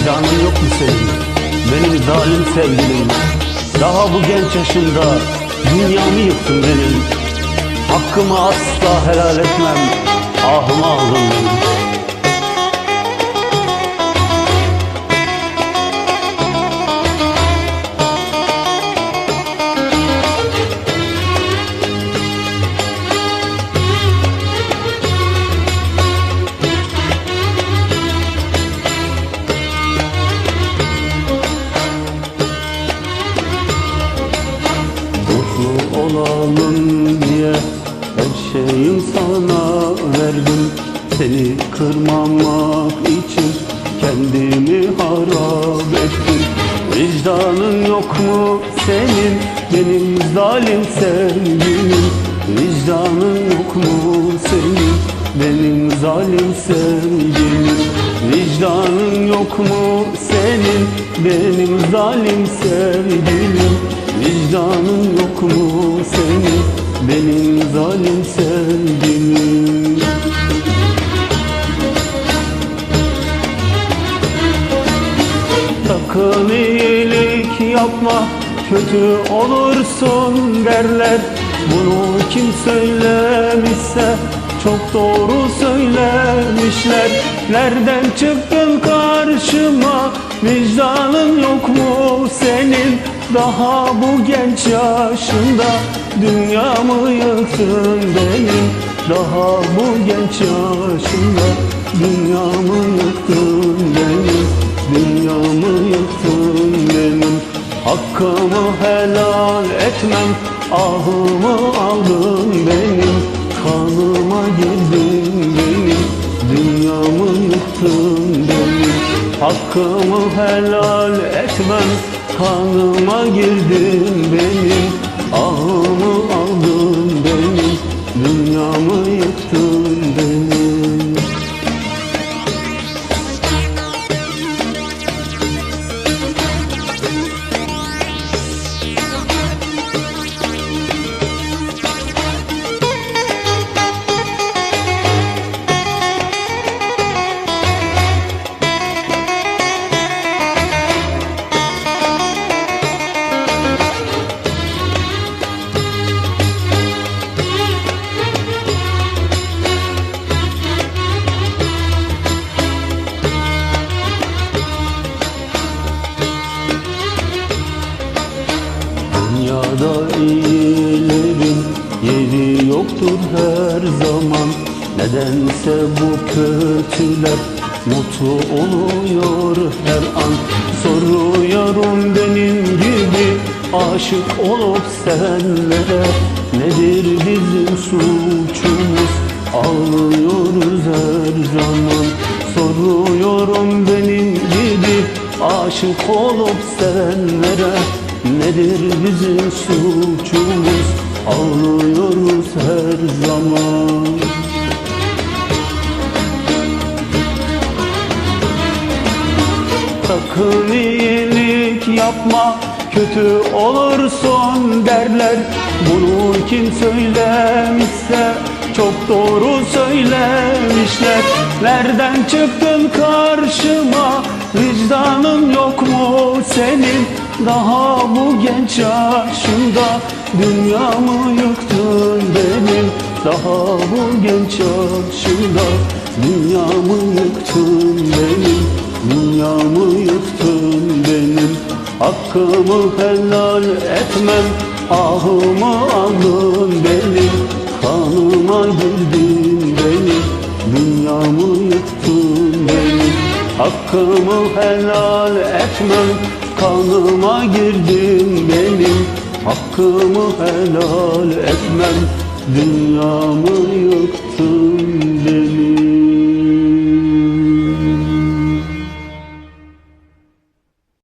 Vicdanın yok mu senin? Benim zalim sevgilim. Daha bu genç yaşında dünyamı yıktın benim. Hakkımı asla helal etmem. Ahımı aldın benim. Olalım diye her şeyim sana verdim. Seni kırmamak için kendimi harap ettim. Vicdanın yok mu senin? Benim zalim sevgilim. Vicdanın yok mu senin? Benim zalim sevgilim. Vicdanın yok mu senin? Benim zalim sevgilim. Vicdanın yok mu senin zalim sevgilim Sakın iyilik yapma kötü olursun derler. Bunu kim söylemişse çok doğru söylemişler. Nereden çıktın karşıma? Vicdanın yok mu senin? Daha bu genç yaşında dünyamı yıktın benim? Daha bu genç yaşında dünyamı yıktın benim? Dünyamı yıktın benim. Hakkımı helal etmem Ahımı aldın benim. Kanıma girdin benim Dünyamı yıktın benim. Hakkımı helal etmem Kanıma girdin benim. Ahımı Dünyada iyilerin yeri yoktur her zaman. Nedense bu kötüler mutlu oluyor her an. Soruyorum benim gibi aşık olup sevenlere Nedir bizim suçumuz? Ağlıyoruz her zaman. Soruyorum benim gibi aşık olup sevenlere Nedir bizim suçumuz? Ağlıyoruz her zaman. Sakın iyilik yapma Kötü olursun derler. Bunu kim söylemişse Çok doğru söylemişler. Nereden çıktın karşıma? Vicdanın yok mu senin Daha bu genç yaşında Dünyamı yıktın benim Daha bu genç yaşında Dünyamı yıktın benim Dünyamı yıktın benim. Hakkımı helal etmem Ahımı aldın Hakkımı helal etmem Kanıma girdin benim. Hakkımı helal etmem Dünyamı